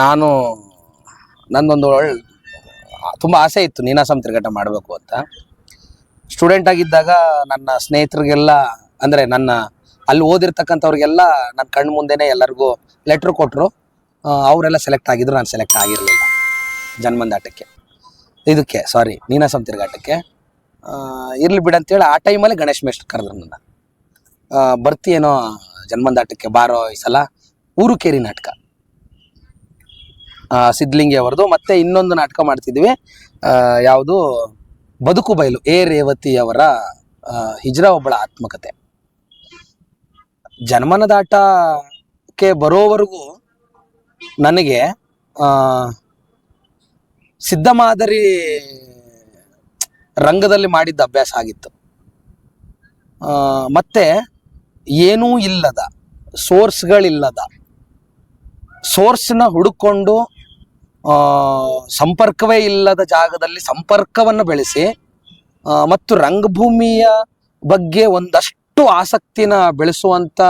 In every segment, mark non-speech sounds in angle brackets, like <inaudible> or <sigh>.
ನಾನು, ನಂದೊಂದು ಒಳ್ಳೆ ತುಂಬ ಆಸೆ ಇತ್ತು ನೀನಾಸಂ ತಿರುಗಾಟ ಮಾಡಬೇಕು ಅಂತ. ಸ್ಟೂಡೆಂಟ್ ಆಗಿದ್ದಾಗ ನನ್ನ ಸ್ನೇಹಿತರಿಗೆಲ್ಲ, ಅಂದರೆ ನನ್ನ ಅಲ್ಲಿ ಓದಿರ್ತಕ್ಕಂಥವ್ರಿಗೆಲ್ಲ ನನ್ನ ಕಣ್ಣು ಮುಂದೆನೇ ಎಲ್ಲರಿಗೂ ಲೆಟ್ರ್ ಕೊಟ್ಟರು ಅವರೆಲ್ಲ ಸೆಲೆಕ್ಟ್ ಆಗಿದ್ರು, ನಾನು ಸೆಲೆಕ್ಟ್ ಆಗಿರಲಿಲ್ಲ ಜನ್ಮಂದಾಟಕ್ಕೆ. ಇದಕ್ಕೆ ಸಾರಿ ನೀನಾಸಂ ತಿರುಗಾಟಕ್ಕೆ. ಇರ್ಲಿ ಬಿಡಂತೇಳಿ ಆ ಟೈಮಲ್ಲಿ ಗಣೇಶ್ ಮೇಷ್ಟ್ರು ಕರೆದ್ರು ನನ್ನ. ಬರ್ತಿ ಬರ್ತೀಯೇನೋ ಜನ್ಮಂದಾಟಕ್ಕೆ, ಬಾರೋ ಈ ಸಲ. ಊರು ಕೇರಿ ನಾಟಕ. ಸಿದ್ಲಿಂಗಿ ಅವರದು. ಮತ್ತೆ ಇನ್ನೊಂದು ನಾಟಕ ಮಾಡ್ತಿದ್ವಿ. ಯಾವುದು? ಬದುಕು ಬಯಲು, ಎ ರೇವತಿ ಅವರ ಹಿಜ್ರಾ ಒಬ್ಬಳ ಆತ್ಮಕತೆ. ಜನ್ಮನದಾಟಕ್ಕೆ ಬರೋವರೆಗೂ ನನಗೆ ಸಿದ್ಧ ಮಾದರಿ ರಂಗದಲ್ಲಿ ಮಾಡಿದ್ದ ಅಭ್ಯಾಸ ಆಗಿತ್ತು. ಮತ್ತೆ ಏನೂ ಇಲ್ಲದ, ಸೋರ್ಸ್ಗಳಿಲ್ಲದ, ಸೋರ್ಸ್ನ ಹುಡುಕೊಂಡು ಸಂಪರ್ಕವೇ ಇಲ್ಲದ ಜಾಗದಲ್ಲಿ ಸಂಪರ್ಕವನ್ನು ಬೆಳೆಸಿ ಮತ್ತು ರಂಗಭೂಮಿಯ ಬಗ್ಗೆ ಒಂದಷ್ಟು ಆಸಕ್ತಿನ ಬೆಳೆಸುವಂಥ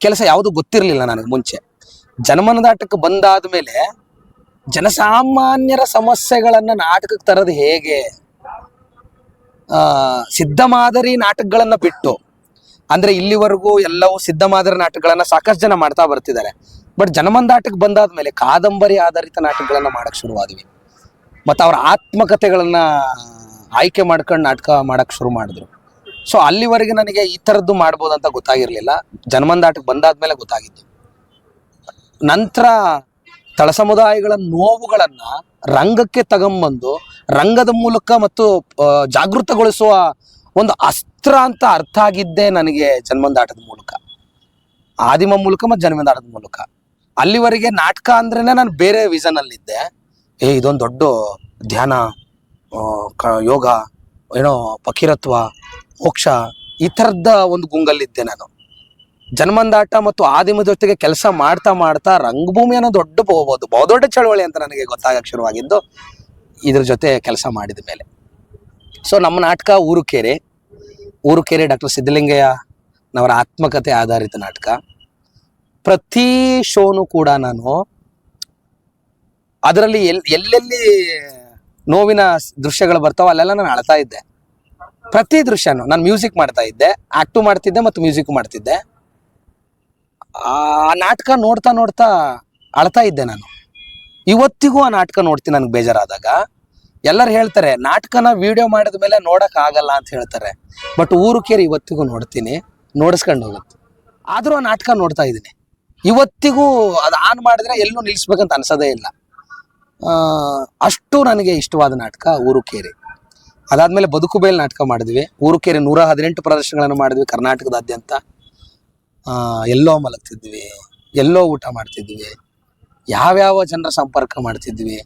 ಕೆಲಸ ಯಾವುದು ಗೊತ್ತಿರಲಿಲ್ಲ ನನಗೆ ಮುಂಚೆ. ಜನಮನದಾಟಕ್ಕೆ ಬಂದಾದ ಮೇಲೆ ಜನಸಾಮಾನ್ಯರ ಸಮಸ್ಯೆಗಳನ್ನು ನಾಟಕಕ್ಕೆ ತರೋದು ಹೇಗೆ ಸಿದ್ಧ ಮಾದರಿ ನಾಟಕಗಳನ್ನು ಬಿಟ್ಟು, ಅಂದ್ರೆ ಇಲ್ಲಿವರೆಗೂ ಎಲ್ಲವೂ ಸಿದ್ಧ ಮಾದರಿ ನಾಟಕಗಳನ್ನ ಸಾಕಷ್ಟು ಜನ ಮಾಡ್ತಾ ಬರ್ತಿದ್ದಾರೆ. ಬಟ್ ಜನಮಂದಾಟಕ್ಕೆ ಬಂದಾದ್ಮೇಲೆ ಕಾದಂಬರಿ ಆಧಾರಿತ ನಾಟಕಗಳನ್ನ ಮಾಡಕ್ ಶುರುವಾದ್ವಿ. ಮತ್ತು ಅವ್ರ ಆತ್ಮಕಥೆಗಳನ್ನ ಆಯ್ಕೆ ಮಾಡ್ಕೊಂಡು ನಾಟಕ ಮಾಡಕ್ ಶುರು ಮಾಡಿದ್ರು. ಸೊ ಅಲ್ಲಿವರೆಗೆ ನನಗೆ ಈ ಥರದ್ದು ಮಾಡ್ಬೋದು ಅಂತ ಗೊತ್ತಾಗಿರ್ಲಿಲ್ಲ ಜನಮಂದಾಟಕ್ಕೆ ಬಂದಾದ್ಮೇಲೆ ಗೊತ್ತಾಗಿತ್ತು. ನಂತರ ತಳ ಸಮುದಾಯಗಳ ನೋವುಗಳನ್ನ ರಂಗಕ್ಕೆ ತಗೊಂಬಂದು ರಂಗದ ಮೂಲಕ ಮತ್ತು ಜಾಗೃತಗೊಳಿಸುವ ಒಂದು ಅಸ್ತ್ರ ಅಂತ ಅರ್ಥ ಆಗಿದ್ದೇ ನನಗೆ ಜನ್ಮಂದಾಟದ ಮೂಲಕ. ಆದಿಮ ಮೂಲಕ ಮತ್ತು ಜನ್ಮಂದಾಟದ ಮೂಲಕ. ಅಲ್ಲಿವರೆಗೆ ನಾಟಕ ಅಂದ್ರೇನೆ ನಾನು ಬೇರೆ ವಿಷನ್ ಅಲ್ಲಿದ್ದೆ. ಏ, ಇದೊಂದು ದೊಡ್ಡ ಧ್ಯಾನ ಯೋಗ, ಏನೋ ಫಕೀರತ್ವ, ಮೋಕ್ಷ, ಈ ಥರದ ಒಂದು ಗುಂಗಲ್ಲಿದ್ದೆ ನಾನು. ಜನ್ಮಂದಾಟ ಮತ್ತು ಆದಿಮ ಜೊತೆಗೆ ಕೆಲಸ ಮಾಡ್ತಾ ಮಾಡ್ತಾ ರಂಗಭೂಮಿ ಅನ್ನೋ ದೊಡ್ಡ ಹೋಗ್ಬೋದು ಬಹುದೊಡ್ಡ ಚಳವಳಿ ಅಂತ ನನಗೆ ಗೊತ್ತಾಗಕ್ಕೆ ಶುರುವಾಗಿದ್ದು ಇದ್ರ ಜೊತೆ ಕೆಲಸ ಮಾಡಿದ ಮೇಲೆ. ಸೊ ನಮ್ಮ ನಾಟಕ ಊರುಕೇರೆ. ಊರುಕೆರೆ ಡಾಕ್ಟರ್ ಸಿದ್ದಲಿಂಗಯ್ಯನವರ ಆತ್ಮಕತೆ ಆಧಾರಿತ ನಾಟಕ. ಪ್ರತಿ ಶೋನು ಕೂಡ ನಾನು ಅದರಲ್ಲಿ ಎಲ್, ಎಲ್ಲೆಲ್ಲಿ ನೋವಿನ ದೃಶ್ಯಗಳು ಬರ್ತಾವ ಅಲ್ಲೆಲ್ಲ ನಾನು ಅಳ್ತಾ ಇದ್ದೆ. ಪ್ರತಿ ದೃಶ್ಯನು ನಾನು ಮ್ಯೂಸಿಕ್ ಮಾಡ್ತಾ ಇದ್ದೆ ಆಕ್ಟು ಮಾಡ್ತಿದ್ದೆ ಮತ್ತು ಮ್ಯೂಸಿಕ್ ಮಾಡ್ತಿದ್ದೆ. ಆ ನಾಟಕ ನೋಡ್ತಾ ನೋಡ್ತಾ ಅಳ್ತಾ ಇದ್ದೆ ನಾನು. ಇವತ್ತಿಗೂ ಆ ನಾಟಕ ನೋಡ್ತೀನಿ ನನಗೆ ಬೇಜಾರಾದಾಗ. ಎಲ್ಲರೂ ಹೇಳ್ತಾರೆ, ನಾಟಕನ ವಿಡಿಯೋ ಮಾಡಿದ ಮೇಲೆ ನೋಡಕ್ ಆಗಲ್ಲ ಅಂತ ಹೇಳ್ತಾರೆ. ಬಟ್ ಊರು ಕೇರಿ ಇವತ್ತಿಗೂ ನೋಡ್ತೀನಿ, ನೋಡಿಸ್ಕೊಂಡು ಹೋಗುತ್ತೆ. ಆದರೂ ಆ ನಾಟಕ ನೋಡ್ತಾ ಇದ್ದೀನಿ. ಇವತ್ತಿಗೂ ಅದು ಆನ್ ಮಾಡಿದ್ರೆ ಎಲ್ಲೂ ನಿಲ್ಲಿಸ್ಬೇಕಂತ ಅನ್ಸೋದೇ ಇಲ್ಲ. ಅಷ್ಟು ನನಗೆ ಇಷ್ಟವಾದ ನಾಟಕ ಊರು ಕೇರಿ ಅದಾದ್ಮೇಲೆ ಬದುಕು ಬೇಲ್ ನಾಟಕ ಮಾಡಿದ್ವಿ. ಊರು ಕೇರಿ ನೂರ ಹದಿನೆಂಟು ಪ್ರದರ್ಶನಗಳನ್ನು ಮಾಡಿದ್ವಿ ಕರ್ನಾಟಕದಾದ್ಯಂತ. ಎಲ್ಲೋ ಮಲಗ್ತಿದ್ವಿ, ಎಲ್ಲೋ ಊಟ ಮಾಡ್ತಿದ್ವಿ, ಯಾವ್ಯಾವ ಜನರ ಸಂಪರ್ಕ ಮಾಡ್ತಿದ್ವಿ,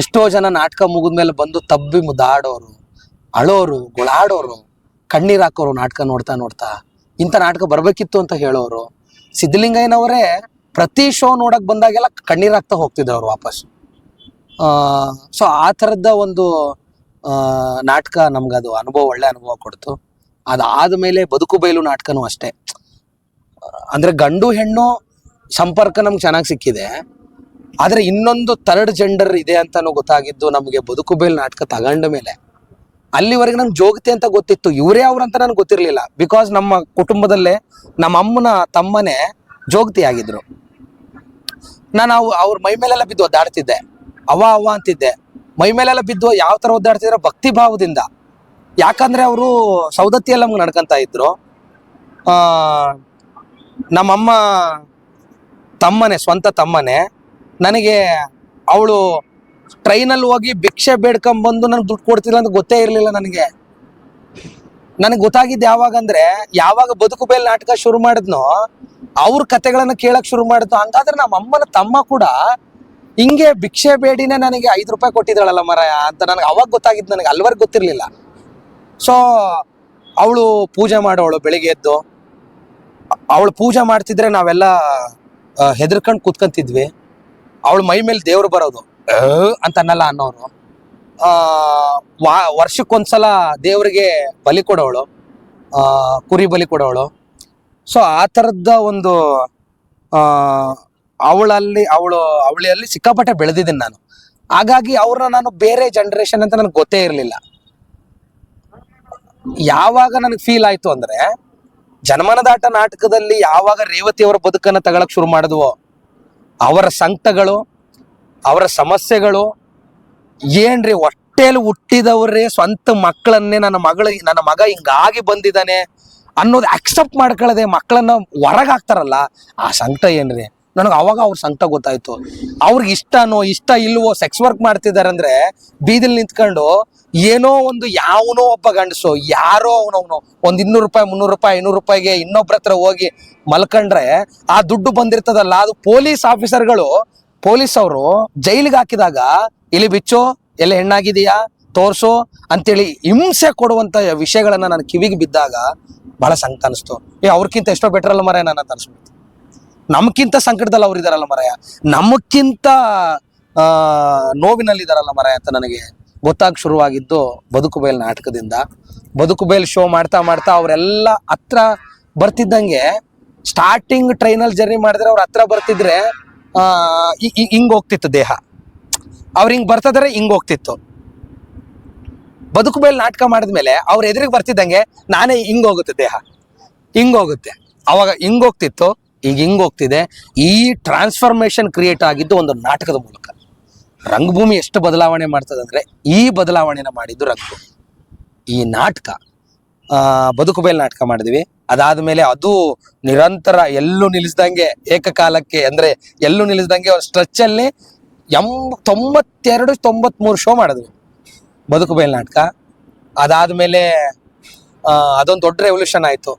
ಎಷ್ಟೋ ಜನ ನಾಟಕ ಮುಗಿದ್ಮೇಲೆ ಬಂದು ತಬ್ಬಿ ಮುದ್ದಾಡೋರು, ಅಳೋರು, ಗುಳಾಡೋರು, ಕಣ್ಣೀರು ಹಾಕೋರು ನಾಟಕ ನೋಡ್ತಾ ನೋಡ್ತಾ ಇಂಥ ನಾಟಕ ಬರಬೇಕಿತ್ತು ಅಂತ ಹೇಳೋರು. ಸಿದ್ಧಲಿಂಗಯ್ಯನವರೇ ಪ್ರತಿ ಶೋ ನೋಡಕ್ ಬಂದಾಗೆಲ್ಲ ಕಣ್ಣೀರಾಗ್ತಾ ಹೋಗ್ತಿದ್ದೆ ಅವ್ರು ವಾಪಸ್. ಸೊ ಆ ಥರದ ಒಂದು ನಾಟಕ ನಮ್ಗದು ಅನುಭವ, ಒಳ್ಳೆ ಅನುಭವ ಕೊಡ್ತು. ಅದಾದ ಮೇಲೆ ಬದುಕು ಬಯಲು ನಾಟಕನೂ ಅಷ್ಟೇ. ಅಂದ್ರೆ ಗಂಡು ಹೆಣ್ಣು ಸಂಪರ್ಕ ನಮ್ಗೆ ಚೆನ್ನಾಗಿ ಸಿಕ್ಕಿದೆ. ಆದ್ರೆ ಇನ್ನೊಂದು ಥರ್ಡ್ ಜೆಂಡರ್ ಇದೆ ಅಂತಾನು ಗೊತ್ತಾಗಿದ್ದು ನಮಗೆ ಬದುಕು ಬಯಲು ನಾಟಕ ತಗೊಂಡ ಮೇಲೆ. ಅಲ್ಲಿವರೆಗೆ ನಂಗೆ ಜೋಗತಿ ಅಂತ ಗೊತ್ತಿತ್ತು. ಇವರೇ ಅವ್ರಂತ ನನಗೆ ಗೊತ್ತಿರಲಿಲ್ಲ. ಬಿಕಾಸ್ ನಮ್ಮ ಕುಟುಂಬದಲ್ಲೇ ನಮ್ಮ ಅಮ್ಮನ ತಮ್ಮನೇ ಜೋಗತಿ ಆಗಿದ್ರು. ನಾನು ಅವ್, ಅವ್ರ ಮೈ ಮೇಲೆಲ್ಲ ಬಿದ್ದು ಒದ್ದಾಡ್ತಿದ್ದೆ. ಅವ ಅವ ಅಂತಿದ್ದೆ. ಮೈ ಮೇಲೆಲ್ಲ ಬಿದ್ದು ಯಾವ ಥರ ಒದ್ದಾಡ್ತಿದ್ರೆ ಭಕ್ತಿ ಭಾವದಿಂದ. ಯಾಕಂದ್ರೆ ಅವರು ಸೌದತ್ತಿಯಲ್ಲಿ ನಮ್ಗೆ ನಡ್ಕೊಂತ ಇದ್ರು. ನಮ್ಮಮ್ಮ ತಮ್ಮನೆ, ಸ್ವಂತ ತಮ್ಮನೆ, ನನಗೆ ಅವಳು ಟ್ರೈನಲ್ಲಿ ಹೋಗಿ ಭಿಕ್ಷೆ ಬೇಡ್ಕೊಂಬಂದು ನನಗೆ ದುಡ್ಡು ಕೊಡ್ತಿಲ್ಲ ಅಂತ ಗೊತ್ತೇ ಇರಲಿಲ್ಲ ನನಗೆ. ನನಗೆ ಗೊತ್ತಾಗಿದ್ದು ಯಾವಾಗ ಅಂದ್ರೆ, ಯಾವಾಗ ಬದುಕು ಬೇಲ್ ನಾಟಕ ಶುರು ಮಾಡಿದ್ನೋ, ಅವ್ರ ಕತೆಗಳನ್ನ ಕೇಳಕ್ ಶುರು ಮಾಡಿದ್ನು ಹಂಗಾದ್ರೆ ನಮ್ಮ ಅಮ್ಮನ ತಮ್ಮ ಕೂಡ ಹಿಂಗೆ ಭಿಕ್ಷೆ ಬೇಡಿನೇ ನನಗೆ ಐದು ರೂಪಾಯಿ ಕೊಟ್ಟಿದ್ದಾಳಲ್ಲ ಮರ ಅಂತ ನನಗೆ ಅವಾಗ ಗೊತ್ತಾಗಿದ್ದು ನನಗೆ ಅಲ್ವರ್ಗ್ ಗೊತ್ತಿರಲಿಲ್ಲ. ಸೊ ಅವಳು ಪೂಜೆ ಮಾಡೋಳು ಬೆಳಿಗ್ಗೆ ಎದ್ದು. ಅವಳು ಪೂಜೆ ಮಾಡ್ತಿದ್ರೆ ನಾವೆಲ್ಲ ಹೆದರ್ಕೊಂಡು ಕೂತ್ಕೊಂತಿದ್ವಿ. ಅವಳು ಮೈ ಮೇಲೆ ದೇವ್ರು ಬರೋದು. "ಆ" ಅಂತ ಅನ್ನಲ್ಲ ಅನ್ನೋರು. ವಾ, ವರ್ಷಕ್ಕೊಂದ್ಸಲ ದೇವರಿಗೆ ಬಲಿ ಕೊಡೋಳು. ಕುರಿ ಬಲಿ ಕೊಡೋಳು. ಸೊ ಆ ಥರದ ಒಂದು ಅವಳಲ್ಲಿ, ಅವಳು, ಅವಳಿಯಲ್ಲಿ ಸಿಕ್ಕಾಪಟ್ಟೆ ಬೆಳೆದಿದ್ದೀನಿ ನಾನು. ಹಾಗಾಗಿ ಅವ್ರನ್ನ ನಾನು ಬೇರೆ ಜನರೇಷನ್ ಅಂತ ನನಗೆ ಗೊತ್ತೇ ಇರಲಿಲ್ಲ. ಯಾವಾಗ ನನಗೆ ಫೀಲ್ ಆಯ್ತು ಅಂದ್ರೆ, ಜನಮನದಾಟ ನಾಟಕದಲ್ಲಿ ಯಾವಾಗ ರೇವತಿ ಅವರ ಬದುಕನ್ನ ತಗೊಳಕ್ ಶುರು ಮಾಡಿದ್ವೋ, ಅವರ ಸಂಕಟಗಳು ಅವರ ಸಮಸ್ಯೆಗಳು ಏನ್ರಿ ಹೊಟ್ಟೆಯಲ್ಲಿ ಹುಟ್ಟಿದವರೇ ಸ್ವಂತ ಮಕ್ಕಳನ್ನೇ ನನ್ನ ಮಗಳ, ನನ್ನ ಮಗ ಹಿಂಗಾಗಿ ಬಂದಿದ್ದಾನೆ ಅನ್ನೋದು ಅಕ್ಸೆಪ್ಟ್ ಮಾಡ್ಕೊಳ್ಳದೆ ಮಕ್ಕಳನ್ನ ಹೊರಗೆ ಹಾಕ್ತಾರಲ್ಲ, ಆ ಸಂಕಟ ಏನ್ರಿ? ನನಗೆ ಅವಾಗ ಅವ್ರ ಸಂಕಟ ಗೊತ್ತಾಯ್ತು. ಅವ್ರಿಗೆ ಇಷ್ಟನೋ, ಇಷ್ಟ ಇಲ್ವೋ ಸೆಕ್ಸ್ ವರ್ಕ್ ಮಾಡ್ತಿದಾರೆ ಅಂದ್ರೆ ಬೀದಿಲ್ ನಿಂತ್ಕೊಂಡು ಏನೋ ಒಂದು ಯಾವನೋ ಒಬ್ಬ ಗಂಡಸು, ಯಾರೋ ಅವನವನು, ಒಂದ್ ಇನ್ನೂರು ರೂಪಾಯಿ, ಮುನ್ನೂರು ರೂಪಾಯಿ, ಐನೂರು ರೂಪಾಯಿಗೆ ಇನ್ನೊಬ್ರ ಹತ್ರ ಹೋಗಿ ಮಲ್ಕಂಡ್ರೆ ಆ ದುಡ್ಡು ಬಂದಿರ್ತದಲ್ಲ, ಅದು ಪೊಲೀಸ್ ಆಫೀಸರ್ಗಳು ಪೊಲೀಸ್ ಅವರು ಜೈಲಿಗೆ ಹಾಕಿದಾಗ, ಇಲ್ಲಿ ಬಿಚ್ಚು, ಎಲ್ಲಿ ಹೆಣ್ಣಾಗಿದೆಯಾ ತೋರ್ಸು ಅಂತೇಳಿ ಹಿಂಸೆ ಕೊಡುವಂತ ವಿಷಯಗಳನ್ನ ನಾನು ಕಿವಿಗೆ ಬಿದ್ದಾಗ ಬಹಳ ಸಂಕಟ ಅನಿಸ್ತು. ಏ ಅವ್ರಕ್ಕಿಂತ ಎಷ್ಟೋ ಬೆಟರ್ ಅಲ್ಲ ಮರೆಯ ನನ್ನ ಅನ್ಸ್ಬಿಡ್ತು. ನಮ್ಕಿಂತ ಸಂಕಟದಲ್ಲಿ ಅವ್ರು ಇದಾರಲ್ಲ ಮಾರಾಯ. ನಮಕ್ಕಿಂತ ಆ ನೋವಿನಲ್ಲಿದಾರಲ್ಲ ಮರೆಯ ಅಂತ ನನಗೆ ಗೊತ್ತಾಗ ಶುರುವಾಗಿದ್ದು ಬದುಕು ಬಯಲ್ ನಾಟಕದಿಂದ. ಬದುಕು ಬಯಲ್ ಶೋ ಮಾಡ್ತಾ ಮಾಡ್ತಾ ಅವರೆಲ್ಲ ಹತ್ರ ಬರ್ತಿದ್ದಂಗೆ ಸ್ಟಾರ್ಟಿಂಗ್ ಟ್ರೈನಲ್ಲಿ ಜರ್ನಿ ಮಾಡಿದ್ರೆ ಅವ್ರ ಹತ್ರ ಬರ್ತಿದ್ರೆ ಹಿಂಗ್ ಹೋಗ್ತಿತ್ತು ದೇಹ. ಅವ್ರು ಹಿಂಗ್ ಬರ್ತಿದ್ರೆ ಹಿಂಗ್ ಹೋಗ್ತಿತ್ತು. ಬದುಕು ಮೇಲೆ ನಾಟಕ ಮಾಡಿದ್ಮೇಲೆ ಅವ್ರ ಎದುರಿಗೆ ಬರ್ತಿದ್ದಂಗೆ ನಾನೇ ಹಿಂಗ್ ಹೋಗುತ್ತೆ ದೇಹ. ಹಿಂಗ್ ಹೋಗುತ್ತೆ. ಅವಾಗ ಹಿಂಗ್ ಹೋಗ್ತಿತ್ತು ಈಗ ಹಿಂಗ್ ಹೋಗ್ತಿದೆ. ಈ ಟ್ರಾನ್ಸ್ಫಾರ್ಮೇಶನ್ ಕ್ರಿಯೇಟ್ ಆಗಿದ್ದು ಒಂದು ನಾಟಕದ ಮೂಲಕ. ರಂಗಭೂಮಿ ಎಷ್ಟು ಬದಲಾವಣೆ ಮಾಡ್ತದೆ ಅಂದ್ರೆ ಈ ಬದಲಾವಣೆನ ಮಾಡಿದ್ದು ರಂಗಭೂಮಿ. ಈ ನಾಟಕ ಆ, ಬದುಕು ಮೇಲೆ ನಾಟಕ ಮಾಡಿದ್ವಿ. ಅದಾದ್ಮೇಲೆ ಅದು ನಿರಂತರ ಎಲ್ಲೂ ನಿಲ್ಲಿಸ್ದಂಗೆ ಏಕಕಾಲಕ್ಕೆ ಅಂದ್ರೆ ಎಲ್ಲೂ ನಿಲ್ಲಿಸ್ದಂಗೆ ಒಂದು ಸ್ಟ್ರೆಚ್ ಅಲ್ಲಿ ಎಂ ತೊಂಬತ್ತೆರಡು ತೊಂಬತ್ಮೂರು ಶೋ ಮಾಡಿದ್ವಿ. ಬದುಕು ಬೈಲ್ ನಾಟಕ. ಅದಾದ್ಮೇಲೆ ಅದೊಂದು ದೊಡ್ಡ ರೆವಲ್ಯೂಷನ್ ಆಯ್ತು.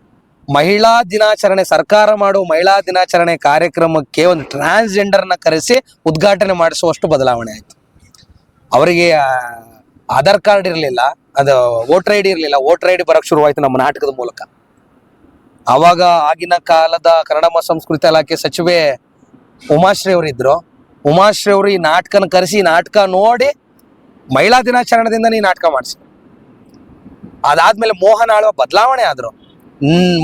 ಮಹಿಳಾ ದಿನಾಚರಣೆ, ಸರ್ಕಾರ ಮಾಡುವ ಮಹಿಳಾ ದಿನಾಚರಣೆ ಕಾರ್ಯಕ್ರಮಕ್ಕೆ ಒಂದು ಟ್ರಾನ್ಸ್ಜೆಂಡರ್ನ ಕರೆಸಿ ಉದ್ಘಾಟನೆ ಮಾಡಿಸುವಷ್ಟು ಬದಲಾವಣೆ ಆಯ್ತು. ಅವರಿಗೆ ಆಧಾರ್ ಕಾರ್ಡ್ ಇರಲಿಲ್ಲ, ಅದು ವೋಟರ್ ಐ ಡಿ ಇರಲಿಲ್ಲ ವೋಟರ್ ಐ ಡಿ ಬರಕ್ ಶುರುವಾಯ್ತು ನಮ್ಮ ನಾಟಕದ ಮೂಲಕ. ಅವಾಗ ಆಗಿನ ಕಾಲದ ಕನ್ನಡ ಸಂಸ್ಕೃತಿ ಇಲಾಖೆ ಸಚಿವೆ ಉಮಾಶ್ರೀ ಅವರು ಇದ್ರು ಉಮಾಶ್ರೀ ಅವರು ಈ ನಾಟಕನ ಕರೆಸಿ ನಾಟಕ ನೋಡಿ ಮಹಿಳಾ ದಿನಾಚರಣೆದಿಂದ ನೀ ನಾಟಕ ಮಾಡಿಸಿ. ಅದಾದ್ಮೇಲೆ ಮೋಹನ್ ಆಳ್ವ ಬದಲಾವಣೆ ಆದ್ರು.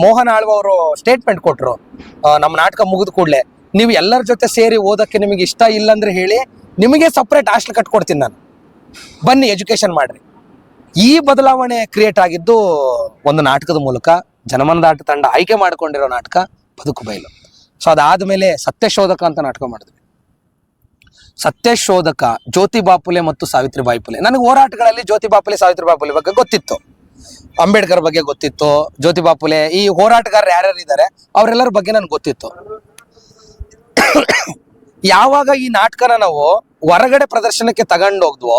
ಮೋಹನ್ ಆಳ್ವ ಅವರು ಸ್ಟೇಟ್ಮೆಂಟ್ ಕೊಟ್ರು. ನಮ್ಮ ನಾಟಕ ಮುಗಿದ ಕೂಡಲೇ. ನೀವು ಎಲ್ಲರ ಜೊತೆ ಸೇರಿ ಓದಕ್ಕೆ ನಿಮಗೆ ಇಷ್ಟ ಇಲ್ಲ ಅಂದ್ರೆ ಹೇಳಿ, ನಿಮಗೆ ಸಪ್ರೇಟ್ ಹಾಸ್ಟೆಲ್ ಕಟ್ಕೊಡ್ತೀನಿ ನಾನು. ಬನ್ನಿ ಎಜುಕೇಶನ್ ಮಾಡ್ರಿ. ಈ ಬದಲಾವಣೆ ಕ್ರಿಯೇಟ್ ಆಗಿದ್ದು ಒಂದು ನಾಟಕದ ಮೂಲಕ ಜನಮನದಾಟ ತಂಡ ಆಯ್ಕೆ ಮಾಡ್ಕೊಂಡಿರೋ ನಾಟಕ ಬದುಕು ಬಯಲು. ಸೊ ಸತ್ಯ ಸತ್ಯಶೋಧಕ ಅಂತ ನಾಟಕ ಮಾಡಿದ್ವಿ. ಸತ್ಯಶೋಧಕ ಜ್ಯೋತಿ ಬಾಪುಲೆ ಮತ್ತು ಸಾವಿತ್ರಿ ಬಾಯಿಪುಲೆ. ನನಗೆ ಹೋರಾಟಗಳಲ್ಲಿ ಜ್ಯೋತಿ ಬಾಪುಲೆ, ಸಾವಿತ್ರಿ ಬಾಪುಲೆ ಬಗ್ಗೆ ಗೊತ್ತಿತ್ತು. ಅಂಬೇಡ್ಕರ್ ಬಗ್ಗೆ ಗೊತ್ತಿತ್ತು, ಜ್ಯೋತಿ ಬಾಪುಲೆ, ಈ ಹೋರಾಟಗಾರರು ಯಾರ್ಯಾರು ಇದ್ದಾರೆ, ಅವರೆಲ್ಲರ ಬಗ್ಗೆ ನನಗೆ ಗೊತ್ತಿತ್ತು. ಯಾವಾಗ ಈ ನಾಟಕನ ನಾವು ಹೊರಗಡೆ ಪ್ರದರ್ಶನಕ್ಕೆ ತಗೊಂಡೋಗ್ದು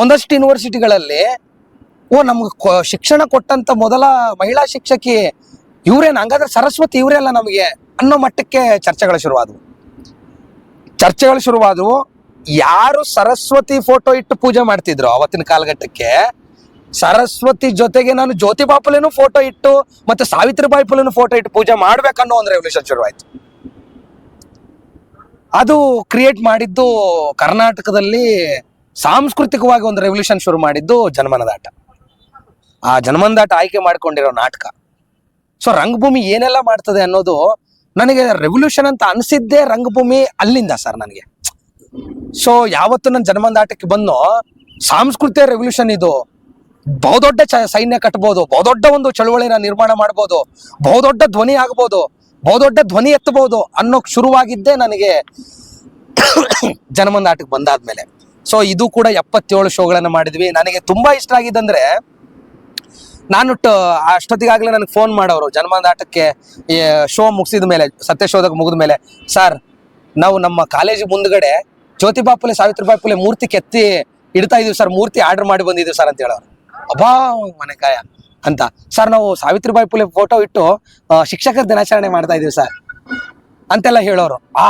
ಒಂದಷ್ಟು ಯೂನಿವರ್ಸಿಟಿಗಳಲ್ಲಿ ಓ, ನಮ್ಗೆ ಶಿಕ್ಷಣ ಕೊಟ್ಟಂತ ಮೊದಲ ಮಹಿಳಾ ಶಿಕ್ಷಕಿ ಇವ್ರೇನ? ಹಂಗಾದ್ರೆ ಸರಸ್ವತಿ ಇವರೇ ಅಲ್ಲ ನಮಗೆ? ಅನ್ನೋ ಮಟ್ಟಕ್ಕೆ ಚರ್ಚೆಗಳು ಶುರುವಾದವು. ಚರ್ಚೆಗಳು ಶುರುವಾದವು. ಯಾರು ಸರಸ್ವತಿ ಫೋಟೋ ಇಟ್ಟು ಪೂಜೆ ಮಾಡ್ತಿದ್ರು ಅವತ್ತಿನ ಕಾಲಘಟ್ಟಕ್ಕೆ? ಸರಸ್ವತಿ ಜೊತೆಗೆ ನಾನು ಜ್ಯೋತಿ ಬಾಪುಲೇನು ಫೋಟೋ ಇಟ್ಟು ಮತ್ತೆ ಸಾವಿತ್ರಿಬಾಯಿ ಪುಲೇನು ಫೋಟೋ ಇಟ್ಟು ಪೂಜೆ ಮಾಡ್ಬೇಕನ್ನೋ ಒಂದು ರೆವಲ್ಯೂಷನ್ ಶುರುವಾಯ್ತು. ಅದು ಕ್ರಿಯೇಟ್ ಮಾಡಿದ್ದು ಕರ್ನಾಟಕದಲ್ಲಿ ಸಾಂಸ್ಕೃತಿಕವಾಗಿ ಒಂದು ರೆವಲ್ಯೂಷನ್ ಶುರು ಮಾಡಿದ್ದು ಜನಮನದಾಟ. ಆ ಜನ್ಮಂದಾಟ ಆಯ್ಕೆ ಮಾಡ್ಕೊಂಡಿರೋ ನಾಟಕ. ಸೊ ರಂಗಭೂಮಿ ಏನೆಲ್ಲ ಮಾಡ್ತದೆ ಅನ್ನೋದು ನನಗೆ ರೆವಲ್ಯೂಷನ್ ಅಂತ ಅನಿಸಿದ್ದೇ ರಂಗಭೂಮಿ ಅಲ್ಲಿಂದ ಸರ್ ನನಗೆ. ಸೊ ಯಾವತ್ತು ನನ್ನ ಜನ್ಮಂದಾಟಕ್ಕೆ ಬಂದು ಸಾಂಸ್ಕೃತಿಕ ರೆವಲ್ಯೂಷನ್ ಇದು. ಬಹುದೊಡ್ಡ ಚ ಸೈನ್ಯ ಕಟ್ಬೋದು, ಬಹುದೊಡ್ಡ ಒಂದು ಚಳುವಳಿನ ನಿರ್ಮಾಣ ಮಾಡ್ಬೋದು, ಬಹುದೊಡ್ಡ ಧ್ವನಿ ಆಗ್ಬೋದು, ಬಹುದೊಡ್ಡ ಧ್ವನಿ ಎತ್ತಬಹುದು ಅನ್ನೋಕ್ ಶುರುವಾಗಿದ್ದೇ ನನಗೆ <coughs> ಜನಮಂದಾಟಕ್ಕೆ ಬಂದಾದ್ಮೇಲೆ. ಸೊ ಇದು ಕೂಡ ಎಪ್ಪತ್ತೇಳು ಶೋಗಳನ್ನು ಮಾಡಿದ್ವಿ. ನನಗೆ ತುಂಬಾ ಇಷ್ಟ ಆಗಿದ್ದಂದ್ರೆ ನಾನು ಅಷ್ಟೊತ್ತಿಗಾಗಲೇ ನನಗೆ ಫೋನ್ ಮಾಡೋರು ಜನ್ಮದಾಟಕ್ಕೆ ಶೋ ಮುಗಿಸಿದ ಮೇಲೆ, ಸತ್ಯಶೋಧಕ ಮುಗಿದ ಮೇಲೆ ಸರ್ ನಾವು ನಮ್ಮ ಕಾಲೇಜ್ ಮುಂದ್ಗಡೆ ಜ್ಯೋತಿಬಾ ಬಾಪುಲೆ ಸಾವಿತ್ರಿಬಾಯಿ ಪುಲೆ ಮೂರ್ತಿ ಕೆತ್ತಿ ಇಡ್ತಾ ಇದೀವಿ ಸರ್ ಮೂರ್ತಿ ಆರ್ಡರ್ ಮಾಡಿ ಬಂದಿದ್ದೀವಿ ಸರ್ ಅಂತ ಹೇಳೋರು. ಅಬ್ಬಾ ಮನೆಕಾಯ ಅಂತ. ಸರ್ ನಾವು ಸಾವಿತ್ರಿಬಾಯಿ ಪುಲೆ ಫೋಟೋ ಇಟ್ಟು ಶಿಕ್ಷಕರ ದಿನಾಚರಣೆ ಮಾಡ್ತಾ ಇದೀವಿ ಸರ್ ಅಂತೆಲ್ಲ ಹೇಳೋರು. ಆ,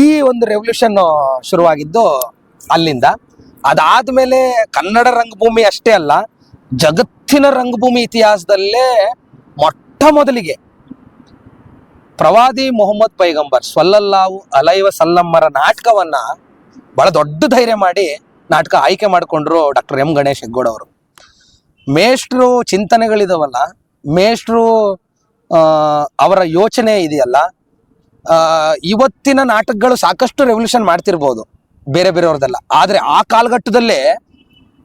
ಈ ಒಂದು ರೆವಲ್ಯೂಷನ್ ಶುರುವಾಗಿದ್ದು ಅಲ್ಲಿಂದ. ಅದಾದ್ಮೇಲೆ ಕನ್ನಡ ರಂಗಭೂಮಿ ಅಷ್ಟೇ ಅಲ್ಲ ಜಗತ್ತಿನ ರಂಗಭೂಮಿ ಇತಿಹಾಸದಲ್ಲೇ ಮೊಟ್ಟ ಮೊದಲಿಗೆ ಪ್ರವಾದಿ ಮೊಹಮ್ಮದ್ ಪೈಗಂಬರ್ ಸ್ವಲ್ಲಲ್ಲಾವು ಅಲೈವ ಸಲ್ಲಮ್ಮರ ನಾಟಕವನ್ನ ಬಹಳ ದೊಡ್ಡ ಧೈರ್ಯ ಮಾಡಿ ನಾಟಕ ಆಯ್ಕೆ ಮಾಡಿಕೊಂಡ್ರು ಡಾಕ್ಟರ್ ಎಂ ಗಣೇಶ್ ಹೆಗ್ಗೋಡ್ ಅವರು. ಮೇಷ್ಟ್ರು ಚಿಂತನೆಗಳಿದಾವಲ್ಲ, ಮೇಷ್ಟ್ರು ಅವರ ಯೋಚನೆ ಇದೆಯಲ್ಲ ಇವತ್ತಿನ ನಾಟಕಗಳು ಸಾಕಷ್ಟು ರೆವಲ್ಯೂಷನ್ ಮಾಡ್ತಿರ್ಬೋದು, ಬೇರೆ ಬೇರೆಯವ್ರದೆಲ್ಲ ಆದರೆ ಆ ಕಾಲಘಟ್ಟದಲ್ಲೇ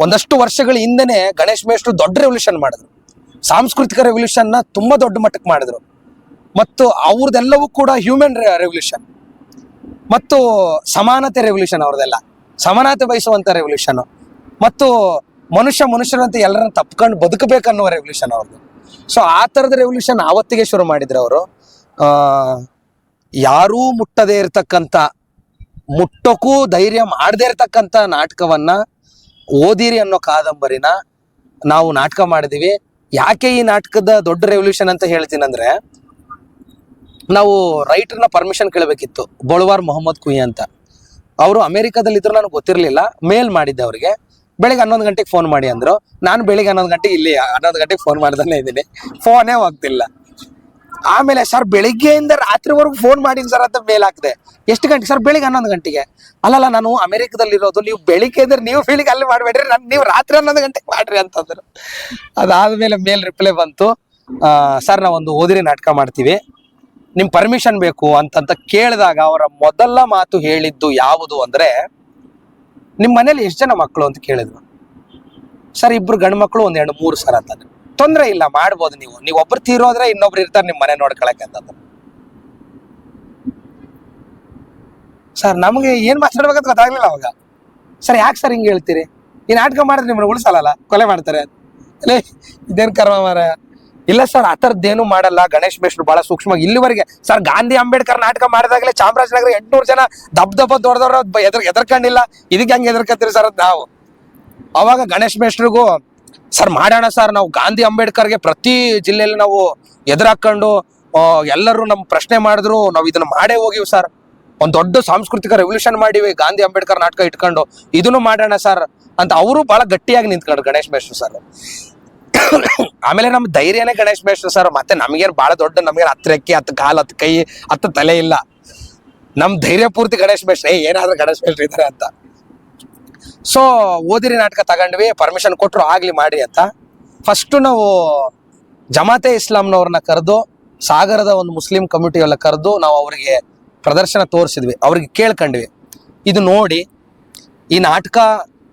ಒಂದಷ್ಟು ವರ್ಷಗಳ ಹಿಂದೆನೆ ಗಣೇಶ್ ಮೇಷ್ಟ್ರು ದೊಡ್ಡ ರೆವಲ್ಯೂಷನ್ ಮಾಡಿದ್ರು. ಸಾಂಸ್ಕೃತಿಕ ರೆವಲ್ಯೂಷನ್ನ ತುಂಬಾ ದೊಡ್ಡ ಮಟ್ಟಕ್ಕೆ ಮಾಡಿದ್ರು. ಮತ್ತು ಅವ್ರದ್ದೆಲ್ಲವೂ ಕೂಡ ಹ್ಯೂಮನ್ ರೆವಲ್ಯೂಷನ್ ಮತ್ತು ಸಮಾನತೆ ರೆವಲ್ಯೂಷನ್ ಅವ್ರದೆಲ್ಲ. ಸಮಾನತೆ ಬಯಸುವಂತ ರೆವಲ್ಯೂಷನ್ ಮತ್ತು ಮನುಷ್ಯ ಮನುಷ್ಯರಂತೆ ಎಲ್ಲರನ್ನ ತಪ್ಕೊಂಡು ಬದುಕಬೇಕನ್ನುವ ರೆವಲ್ಯೂಷನ್ ಅವ್ರದ್ದು. ಸೊ ಆ ಥರದ ರೆವಲ್ಯೂಷನ್ ಆವತ್ತಿಗೆ ಶುರು ಮಾಡಿದ್ರು ಅವರು. ಯಾರೂ ಮುಟ್ಟದೇ ಇರತಕ್ಕಂಥ, ಮುಟ್ಟೋಕ್ಕೂ ಧೈರ್ಯ ಮಾಡದೇ ಇರತಕ್ಕಂಥ ನಾಟಕವನ್ನ ಓದಿರಿ ಅನ್ನೋ ಕಾದಂಬರಿನ ನಾವು ನಾಟಕ ಮಾಡಿದೀವಿ. ಯಾಕೆ ಈ ನಾಟಕದ ದೊಡ್ಡ ರೆವಲ್ಯೂಷನ್ ಅಂತ ಹೇಳ್ತೀನಂದ್ರೆ ನಾವು ರೈಟರ್ನ ಪರ್ಮಿಷನ್ ಕೇಳಬೇಕಿತ್ತು, ಬೋಳವಾರ್ ಮೊಹಮ್ಮದ್ ಕುಯಿ ಅಂತ. ಅವರು ಅಮೆರಿಕದಲ್ಲಿದ್ರು ನನಗೆ ಗೊತ್ತಿರಲಿಲ್ಲ ಮೇಲ್ ಮಾಡಿದ್ದೆ ಅವರಿಗೆ. ಬೆಳಿಗ್ಗೆ ಹನ್ನೊಂದು ಗಂಟೆಗೆ ಫೋನ್ ಮಾಡಿ ಅಂದ್ರು. ನಾನು ಬೆಳಿಗ್ಗೆ ಹನ್ನೊಂದು ಗಂಟೆಗೆ ಇಲ್ಲಿ ಹನ್ನೊಂದು ಗಂಟೆಗೆ ಫೋನ್ ಮಾಡ್ದಾನೆ ಇದ್ದೀನಿ. ಫೋನೇ ಹೋಗ್ತಿಲ್ಲ. ಆಮೇಲೆ ಸರ್ ಬೆಳಿಗ್ಗೆಯಿಂದ ರಾತ್ರಿವರೆಗೂ ಫೋನ್ ಮಾಡಿನಿ ಸರ್ ಅಂತ ಮೇಲ್ ಹಾಕಿದೆ. ಎಷ್ಟು ಗಂಟೆ? ಸರ್ ಬೆಳಿಗ್ಗೆ ಹನ್ನೊಂದು ಗಂಟೆಗೆ. ಅಲ್ಲಲ್ಲ, ನಾನು ಅಮೆರಿಕದಲ್ಲಿರೋದು, ನೀವು ಬೆಳಿಗ್ಗೆ ಅಂದ್ರೆ ನೀವು ಬೆಳಿಗ್ಗೆ ಅಲ್ಲಿ ಮಾಡಬೇಡ್ರಿ, ನಾನು ನೀವು ರಾತ್ರಿ ಹನ್ನೊಂದು ಗಂಟೆಗೆ ಮಾಡ್ರಿ ಅಂತಂದ್ರು. ಅದಾದ್ಮೇಲೆ ಮೇಲ್ ರಿಪ್ಲೈ ಬಂತು. ಸರ್, ನಾವೊಂದು ಓದಿರಿ ನಾಟಕ ಮಾಡ್ತೀವಿ. ನಿಮ್ ಪರ್ಮಿಷನ್ ಬೇಕು ಅಂತಂತ ಕೇಳಿದಾಗ ಅವರ ಮೊದಲ ಮಾತು ಹೇಳಿದ್ದು ಯಾವುದು ಅಂದ್ರೆ, ನಿಮ್ ಮನೇಲಿ ಎಷ್ಟು ಜನ ಮಕ್ಕಳು ಅಂತ ಕೇಳಿದ್ರು. ಸರ್, ಇಬ್ರು ಗಂಡು ಮಕ್ಕಳು ಒಂದ್ ಎರಡು ಮೂರು ಸರ್ ಅಂತಂದ್ರೆ. ತೊಂದ್ರೆ ಇಲ್ಲ, ಮಾಡ್ಬೋದು ನೀವು. ನೀವು ಒಬ್ರು ತೀರೋದ್ರೆ ಇನ್ನೊಬ್ರು ಇರ್ತಾರೆ ನಿಮ್ಮ ಮನೆ ನೋಡ್ಕೊಳಕ್ಕೆ ಅಂತ. ಸರ್, ನಮಗೆ ಏನ್ ಮಾತಾಡ್ಬೇಕಂತ ಗೊತ್ತಾಗ್ಲಿಲ್ಲ ಅವಾಗ. ಸರ್, ಯಾಕೆ ಸರ್ ಹಿಂಗೆ ಹೇಳ್ತೀರಿ? ಈ ನಾಟಕ ಮಾಡಿದ್ರೆ ನಿಮ್ಮನ್ನ ಉಳಿಸಲ್ಲ ಕೊಲೆ ಮಾಡ್ತಾರೆ. ಅಲ್ಲೇ ಇದೇನ್ ಕರ್ಮ ಮಾರ ಇಲ್ಲ ಸರ್, ಆ ಥರದ್ದೇನು ಮಾಡಲ್ಲ. ಗಣೇಶ್ ಮೇಷ್ಟ್ರು ಬಹಳ ಸೂಕ್ಷ್ಮವಾಗಿ ಇಲ್ಲಿವರೆಗೆ. ಸರ್, ಗಾಂಧಿ ಅಂಬೇಡ್ಕರ್ ನಾಟಕ ಮಾಡಿದಾಗಲೇ ಚಾಮರಾಜನಗರ ಎಂಟ್ನೂರು ಜನ ದಬ್ಬ ದಬ್ಬ ದೊಡ್ಡದವ್ರ ಎದ್ರ ಎದರ್ಕೊಂಡಿಲ್ಲ ಇದಕ್ಕೆ ಹೆಂಗೆ ಎದರ್ಕತ್ತೀರಿ ಸರ್, ನಾವು? ಅವಾಗ ಗಣೇಶ್ ಮೇಷ್ಟ್ರಿಗೂ ಸರ್ ಮಾಡೋಣ ಸರ್, ನಾವು ಗಾಂಧಿ ಅಂಬೇಡ್ಕರ್ಗೆ ಪ್ರತಿ ಜಿಲ್ಲೆಯಲ್ಲಿ ನಾವು ಎದುರಾಕೊಂಡು ಎಲ್ಲರೂ ನಮ್ಮ ಪ್ರಶ್ನೆ ಮಾಡಿದ್ರು, ನಾವು ಇದನ್ನ ಮಾಡೇ ಹೋಗಿವಿ ಸರ್. ಒಂದ್ ದೊಡ್ಡ ಸಾಂಸ್ಕೃತಿಕ ರೆವಲ್ಯೂಷನ್ ಮಾಡಿವಿ, ಗಾಂಧಿ ಅಂಬೇಡ್ಕರ್ ನಾಟಕ ಇಟ್ಕೊಂಡು. ಇದನ್ನು ಮಾಡೋಣ ಸರ್ ಅಂತ ಅವರು ಬಹಳ ಗಟ್ಟಿಯಾಗಿ ನಿಂತ್ಕೊಂಡ್ರು ಗಣೇಶ್ ಮೇಷ್ಟ್ರು ಸರ್. ಆಮೇಲೆ ನಮ್ಮ ಧೈರ್ಯನೇ ಗಣೇಶ್ ಮೇಷ್ಟ್ರು ಸರ್, ಮತ್ತೆ ನಮಗೇನು ಬಹಳ ದೊಡ್ಡ, ನಮಗೇನು ಹತ್ತು ರೆಕ್ಕೆ ಹತ್ತು ಕಾಲು ಹತ್ತು ಕೈ ಹತ್ತು ತಲೆ ಇಲ್ಲ. ನಮ್ ಧೈರ್ಯ ಪೂರ್ತಿ ಗಣೇಶ್ ಮೇಷ್ಟ್ರು ಏನಾದ್ರೂ ಗಣೇಶ್ ಮೇಷ್ಟ್ರು ಇದಾರೆ ಅಂತ. ಸೊ ಓದಿರಿ ನಾಟಕ ತಗೊಂಡ್ವಿ ಪರ್ಮಿಷನ್ ಕೊಟ್ಟರು ಆಗಲಿ ಮಾಡಿ ಅಂತ. ಫಸ್ಟ್ ನಾವು ಜಮಾತೆ ಇಸ್ಲಾಂನವ್ರನ್ನ ಕರೆದು, ಸಾಗರದ ಒಂದು ಮುಸ್ಲಿಂ ಕಮಿಟಿ ಎಲ್ಲ ಕರೆದು ನಾವು ಅವರಿಗೆ ಪ್ರದರ್ಶನ ತೋರಿಸಿದ್ವಿ, ಅವ್ರಿಗೆ ಕೇಳ್ಕೊಂಡ್ವಿ. ಇದು ನೋಡಿ, ಈ ನಾಟಕ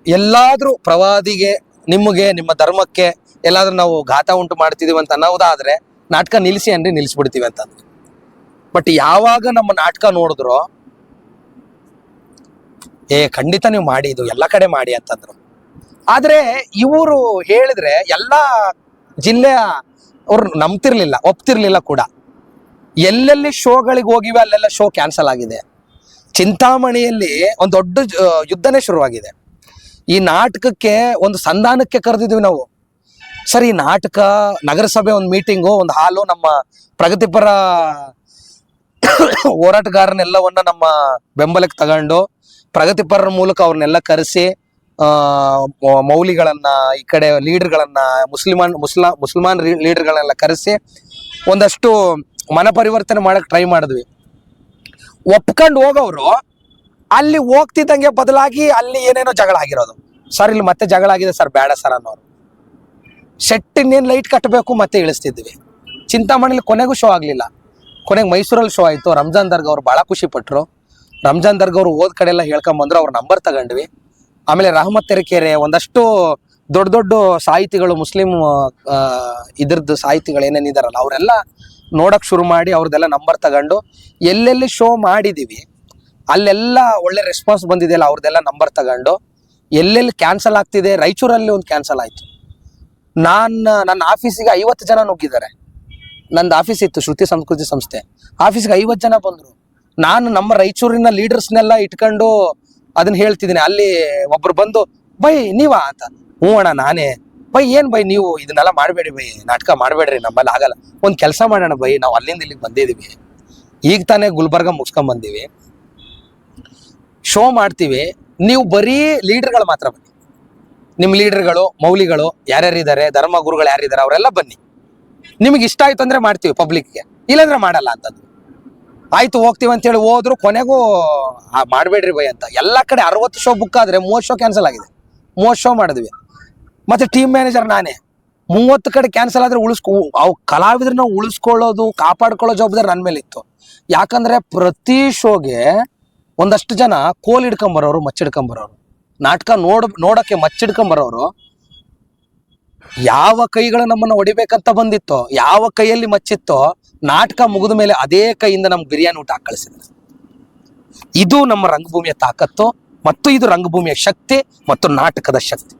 ಎಲ್ಲಾದರೂ ಪ್ರವಾದಿಗೆ, ನಿಮಗೆ, ನಿಮ್ಮ ಧರ್ಮಕ್ಕೆ ಎಲ್ಲಾದ್ರೂ ನಾವು ಘಾತ ಉಂಟು ಮಾಡ್ತಿದೀವಿ ಅಂತ ಅನ್ನೋದಾದ್ರೆ ನಾಟಕ ನಿಲ್ಲಿಸಿ ಅನ್ರಿ ನಿಲ್ಲಿಸ್ಬಿಡ್ತೀವಿ ಅಂತ ಬಟ್ ಯಾವಾಗ ನಮ್ಮ ನಾಟಕ ನೋಡಿದ್ರು ಏ, ಖಂಡಿತ ನೀವು ಮಾಡಿ, ಇದು ಎಲ್ಲ ಕಡೆ ಮಾಡಿ ಅಂತಂದ್ರು. ಆದ್ರೆ ಇವರು ಹೇಳಿದ್ರೆ ಎಲ್ಲ ಜಿಲ್ಲೆಯ ಅವ್ರು ನಂಬ್ತಿರ್ಲಿಲ್ಲ, ಒಪ್ತಿರ್ಲಿಲ್ಲ ಕೂಡ. ಎಲ್ಲೆಲ್ಲಿ ಶೋಗಳಿಗೆ ಹೋಗಿವೆ, ಅಲ್ಲೆಲ್ಲ ಶೋ ಕ್ಯಾನ್ಸಲ್ ಆಗಿದೆ. ಚಿಂತಾಮಣಿಯಲ್ಲಿ ಒಂದು ದೊಡ್ಡ ಯುದ್ಧನೇ ಶುರುವಾಗಿದೆ. ಈ ನಾಟಕಕ್ಕೆ ಒಂದು ಸಂಧಾನಕ್ಕೆ ಕರೆದಿದ್ವಿ ನಾವು. ಸರ್, ಈ ನಾಟಕ, ನಗರಸಭೆ ಒಂದು ಮೀಟಿಂಗು, ಒಂದು ಹಾಲು ನಮ್ಮ ಪ್ರಗತಿಪರ <coughs> ಹೋರಾಟಗಾರನೆಲ್ಲವನ್ನ ನಮ್ಮ ಬೆಂಬಲಕ್ಕೆ ತಗೊಂಡು ಪ್ರಗತಿಪರರ ಮೂಲಕ ಅವ್ರನ್ನೆಲ್ಲ ಕರೆಸಿ ಮೌಲಿಗಳನ್ನ ಈ ಕಡೆ ಲೀಡರ್ಗಳನ್ನ, ಮುಸ್ಲಿಮಾನ್, ಮುಸ್ಲಾ, ಮುಸಲ್ಮಾನ್ ಲೀಡರ್ಗಳನ್ನೆಲ್ಲ ಕರೆಸಿ ಒಂದಷ್ಟು ಮನ ಪರಿವರ್ತನೆ ಮಾಡಕ್ ಟ್ರೈ ಮಾಡಿದ್ವಿ. ಒಪ್ಕೊಂಡು ಹೋಗೋರು ಅಲ್ಲಿ ಹೋಗ್ತಿದ್ದಂಗೆ ಬದಲಾಗಿ ಅಲ್ಲಿ ಏನೇನೋ ಜಗಳ ಆಗಿರೋದು. ಸರ್, ಇಲ್ಲಿ ಮತ್ತೆ ಜಗಳ ಆಗಿದೆ, ಸರ್, ಬೇಡ ಸರ್ ಅನ್ನೋರು. ಸೆಟ್ ಇನ್ನೇನು ಲೈಟ್ ಕಟ್ಟಬೇಕು ಮತ್ತೆ ಇಳಿಸ್ತಿದ್ವಿ. ಚಿಂತಾಮಣಿಲಿ ಕೊನೆಗೂ ಶೋ ಆಗಲಿಲ್ಲ. ಕೊನೆಗೆ ಮೈಸೂರಲ್ಲಿ ಶೋ ಆಯಿತು. ರಂಜಾನ್ ದರ್ಗ ಅವ್ರು ಭಾಳ ಖುಷಿ ಪಟ್ರು. ರಂಜಾನ್ ದರ್ಗ ಅವ್ರು ಓದ್ ಕಡೆ ಎಲ್ಲ ಹೇಳ್ಕೊಂಬಂದ್ರು ಅವ್ರ ನಂಬರ್ ತಗೊಂಡ್ವಿ. ಆಮೇಲೆ ರಹಮತ್ ತೆರಕೆರೆ ಒಂದಷ್ಟು ದೊಡ್ಡ ದೊಡ್ಡ ಸಾಹಿತಿಗಳು ಮುಸ್ಲಿಂ ಇದ್ರದ್ದು ಸಾಹಿತಿಗಳು ಏನೇನಿದಾರಲ್ಲ ಅವರೆಲ್ಲ ನೋಡಕ್ ಶುರು ಮಾಡಿ ಅವ್ರದ್ದೆಲ್ಲ ನಂಬರ್ ತಗೊಂಡು ಎಲ್ಲೆಲ್ಲಿ ಶೋ ಮಾಡಿದೀವಿ, ಅಲ್ಲೆಲ್ಲ ಒಳ್ಳೆ ರೆಸ್ಪಾನ್ಸ್ ಬಂದಿದೆಯಲ್ಲ ಅವ್ರದ್ದೆಲ್ಲ ನಂಬರ್ ತಗೊಂಡು ಎಲ್ಲೆಲ್ಲಿ ಕ್ಯಾನ್ಸಲ್ ಆಗ್ತಿದೆ, ರಾಯಚೂರಲ್ಲಿ ಒಂದು ಕ್ಯಾನ್ಸಲ್ ಆಯ್ತು. ನಾನು, ನನ್ನ ಆಫೀಸಿಗೆ ಐವತ್ತು ಜನ ನುಗ್ಗಿದ್ದಾರೆ. ನಂದು ಆಫೀಸ್ ಇತ್ತು, ಶ್ರುತಿ ಸಂಸ್ಕೃತಿ ಸಂಸ್ಥೆ. ಆಫೀಸ್ಗೆ ಐವತ್ತು ಜನ ಬಂದರು. ನಾನು ನಮ್ಮ ರಾಯಚೂರಿನ ಲೀಡರ್ಸ್ನೆಲ್ಲ ಇಟ್ಕೊಂಡು ಅದನ್ನ ಹೇಳ್ತಿದ್ದೀನಿ. ಅಲ್ಲಿ ಒಬ್ರು ಬಂದು, ಬೈ, ನೀವಾ? ಅಂತ. ಹ್ಞೂ ಅಣ್ಣ, ನಾನೇ. ಬೈ, ಏನ್ ಬೈ ನೀವು ಇದನ್ನೆಲ್ಲ ಮಾಡಬೇಡಿ ಬೈ. ನಾಟಕ ಮಾಡಬೇಡ್ರಿ, ನಮ್ಮಲ್ಲಿ ಆಗಲ್ಲ. ಒಂದು ಕೆಲಸ ಮಾಡೋಣ ಬೈ. ನಾವು ಅಲ್ಲಿಂದ ಇಲ್ಲಿಗೆ ಬಂದಿದ್ದೀವಿ ಈಗ ತಾನೇ ಗುಲ್ಬರ್ಗ ಮುಗಿಸ್ಕೊಂಡ್ ಬಂದೀವಿ. ಶೋ ಮಾಡ್ತೀವಿ. ನೀವು ಬರೀ ಲೀಡರ್ಗಳು ಮಾತ್ರ ಬನ್ನಿ. ನಿಮ್ಮ ಲೀಡರ್ಗಳು ಮೌಲಿಗಳು ಯಾರ್ಯಾರಿದ್ದಾರೆ, ಧರ್ಮ ಗುರುಗಳು ಯಾರಿದ್ದಾರೆ, ಅವರೆಲ್ಲ ಬನ್ನಿ. ನಿಮಗೆ ಇಷ್ಟ ಆಯ್ತು ಅಂದ್ರೆ ಮಾಡ್ತೀವಿ ಪಬ್ಲಿಕ್ಗೆ ಇಲ್ಲಾಂದ್ರೆ ಮಾಡಲ್ಲ ಅಂತಂದು ಆಯ್ತು ಹೋಗ್ತೀವಿ ಅಂತ ಹೇಳಿ ಹೋದ್ರು ಕೊನೆಗೂ ಮಾಡಬೇಡ್ರಿ ಬೈ ಅಂತ. ಎಲ್ಲ ಕಡೆ ಅರವತ್ತು ಶೋ ಬುಕ್ ಆದ್ರೆ ಮೂವತ್ತು ಶೋ ಕ್ಯಾನ್ಸಲ್ ಆಗಿದೆ. ಮೂವತ್ತು ಶೋ ಮಾಡಿದ್ವಿ. ಮತ್ತೆ ಟೀಮ್ ಮ್ಯಾನೇಜರ್ ನಾನೇ. ಮೂವತ್ತು ಕಡೆ ಕ್ಯಾನ್ಸಲ್ ಆದ್ರೆ ಉಳಿಸ್ಕೊ, ಅವು ಕಲಾವಿದ್ರನ್ನ ಉಳಿಸ್ಕೊಳ್ಳೋದು, ಕಾಪಾಡ್ಕೊಳ್ಳೋ ಜವಾಬ್ದಾರಿ ನನ್ನ ಮೇಲೆ ಇತ್ತು. ಯಾಕಂದ್ರೆ ಪ್ರತಿ ಶೋಗೆ ಒಂದಷ್ಟು ಜನ ಕೋಲ್ ಹಿಡ್ಕೊಂಬರೋರು ಮಚ್ಚಿಡ್ಕೊಂಬರೋರು ನಾಟಕ ನೋಡ್, ನೋಡಕ್ಕೆ ಮಚ್ಚಿಡ್ಕೊಂಬರೋರು ಯಾವ ಕೈಗಳು ನಮ್ಮನ್ನ ಹೊಡಿಬೇಕಂತ ಬಂದಿತ್ತೋ, ಯಾವ ಕೈಯಲ್ಲಿ ಮಚ್ಚಿತ್ತೋ ನಾಟಕ ಮುಗಿದ ಮೇಲೆ ಅದೇ ಕೈಯಿಂದ ನಮ್ಗೆ ಬಿರಿಯಾನಿ ಊಟ ಕಳಿಸಿದ್ರು. ಇದು ನಮ್ಮ ರಂಗಭೂಮಿಯ ತಾಕತ್ತು ಮತ್ತು ಇದು ರಂಗಭೂಮಿಯ ಶಕ್ತಿ ಮತ್ತು ನಾಟಕದ ಶಕ್ತಿ.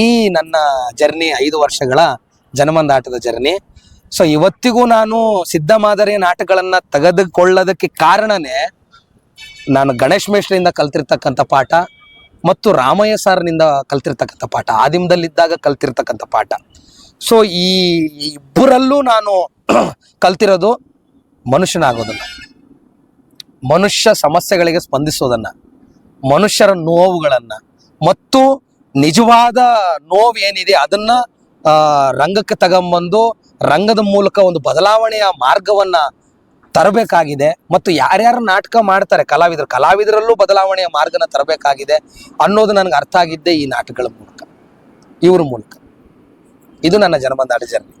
ಈ ನನ್ನ ಜರ್ನಿ ಐದು ವರ್ಷಗಳ ಜನಮಂದಾಟದ ಜರ್ನಿ. ಸೊ ಇವತ್ತಿಗೂ ನಾನು ಸಿದ್ಧ ಮಾದರಿಯ ನಾಟಕಗಳನ್ನ ತೆಗೆದುಕೊಳ್ಳೋದಕ್ಕೆ ಕಾರಣನೇ ನಾನು ಗಣೇಶ್ ಮೇಷ್ಟ್ರಿಂದ ಕಲ್ತಿರ್ತಕ್ಕಂಥ ಪಾಠ ಮತ್ತು ರಾಮಯ್ಯ ಸಾರ್ನಿಂದ ಕಲ್ತಿರ್ತಕ್ಕಂಥ ಪಾಠ, ಆದಿಮದಲ್ಲಿದ್ದಾಗ ಕಲ್ತಿರ್ತಕ್ಕಂಥ ಪಾಠ. ಸೊ ಈ ಇಬ್ಬರಲ್ಲೂ ನಾನು <clears throat> ಕಲ್ತಿರೋದು ಮನುಷ್ಯನಾಗೋದನ್ನ. ಮನುಷ್ಯ ಸಮಸ್ಯೆಗಳಿಗೆ ಸ್ಪಂದಿಸೋದನ್ನ. ಮನುಷ್ಯರ ನೋವುಗಳನ್ನ. ಮತ್ತು ನಿಜವಾದ ನೋವು ಏನಿದೆ ಅದನ್ನ ರಂಗಕ್ಕೆ ತಗೊಂಬಂದು ರಂಗದ ಮೂಲಕ ಒಂದು ಬದಲಾವಣೆಯ ಮಾರ್ಗವನ್ನ ತರಬೇಕಾಗಿದೆ. ಮತ್ತು ಯಾರ್ಯಾರು ನಾಟಕ ಮಾಡ್ತಾರೆ, ಕಲಾವಿದರು, ಕಲಾವಿದರಲ್ಲೂ ಬದಲಾವಣೆಯ ಮಾರ್ಗನ ತರಬೇಕಾಗಿದೆ ಅನ್ನೋದು ನನಗೆ ಅರ್ಥ ಆಗಿದ್ದೆ ಈ ನಾಟಕಗಳ ಮೂಲಕ. ಇವ್ರ ಮೂಲಕ. ಇದು ನನ್ನ ಜನ್ಮದ ಜರ್ನಿ.